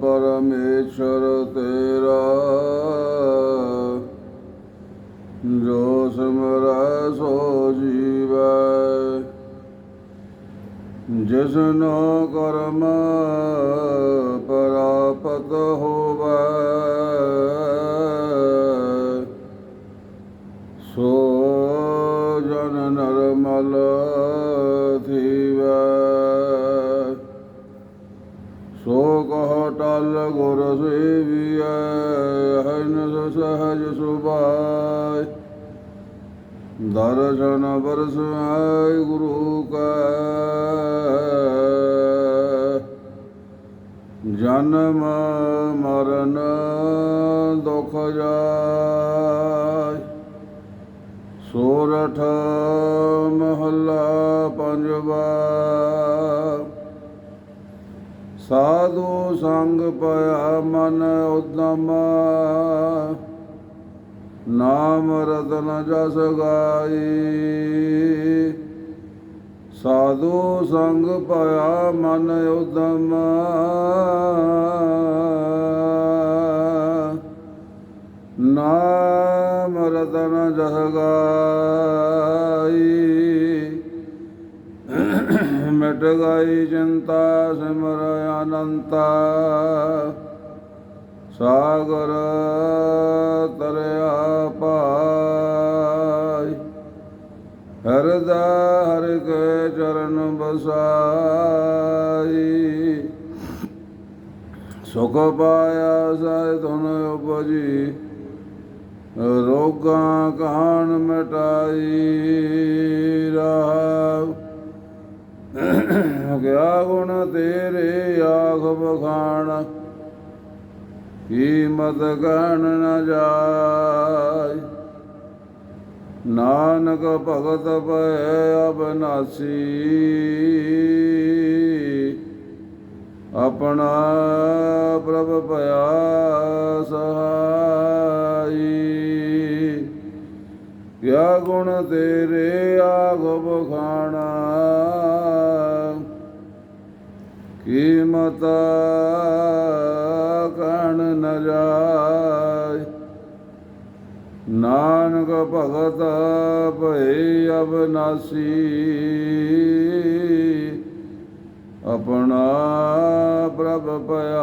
ਪਰਮੇਸ਼ਰ ਤੇਰਾ ਜੋ ਸਿਮਰੈ ਸੋ ਜੀਵੈ ਜਿਸਨੋ ਕਰਮ ਪ੍ਰਾਪਤ ਹੋਵੈ ਸੋ ਕਹ ਟਲ ਗੁਰ ਸੇਵੀਐ ਹਨ ਸਹਜ ਸੁਭਾਇ ਦਰਸ਼ਨ ਬਰਸ ਆਇ ਗੁਰੂ ਕਾ। ਜਨਮ ਮਰਨ ਦੁਖ ਜਾਇ। ਸੋਰਠ ਮਹੱਲਾ ਪੰਜਵਾ। ਸਾਧੂ ਸੰਗ ਪਿਆ ਮਨ ਉਦਮ। ਨਾਮ ਰਤਨ ਜਸ ਗਾਈ। ਸਾਧੂ ਸੰਗ ਪਿਆ ਮਨ ਉਦਮ। ਨਾਮ ਰਤਨ ਜਸ ਗਾਈ। ਮਿਟ ਗਈ ਚਿੰਤਾ ਸਿਮਰ ਅਨੰਤਾ। ਸਾਗਰ ਤਰਿਆ ਪਾਈ। ਹਰਦਾ ਹਰ ਕੇ ਚਰਨ ਬਸਾਈ ਸੁਖ ਪਾਇਆ ਸਾਇ ਧਨ ਉਪਜੀ। ਰੋਗਾਂ ਕਾਣ ਮਿਟਾਈ ਰਹਾਉ ਗਿਆ ਗੁਣ ਤੇਰੇ ਆਖ ਬਖਾਣ ਕੀਮਤ ਗਣ ਨ ਜਾਏ। ਨਾਨਕ ਭਗਤ ਪੈ ਅਬਨਾਸੀ ਆਪਣਾ ਪ੍ਰਭ ਭਇਆ ਸਹਾਈ। ਕਿਆ ਗੁਣ ਤੇਰੇ ਆਗ ਬਖਾਣਾ ਕੀਮਤ ਕਣ ਨ ਜਾਏ। ਨਾਨਕ ਭਗਤ ਭਈ ਅਬਨਾਸੀ। ਆਪਣਾ ਪ੍ਰਭ ਪਿਆ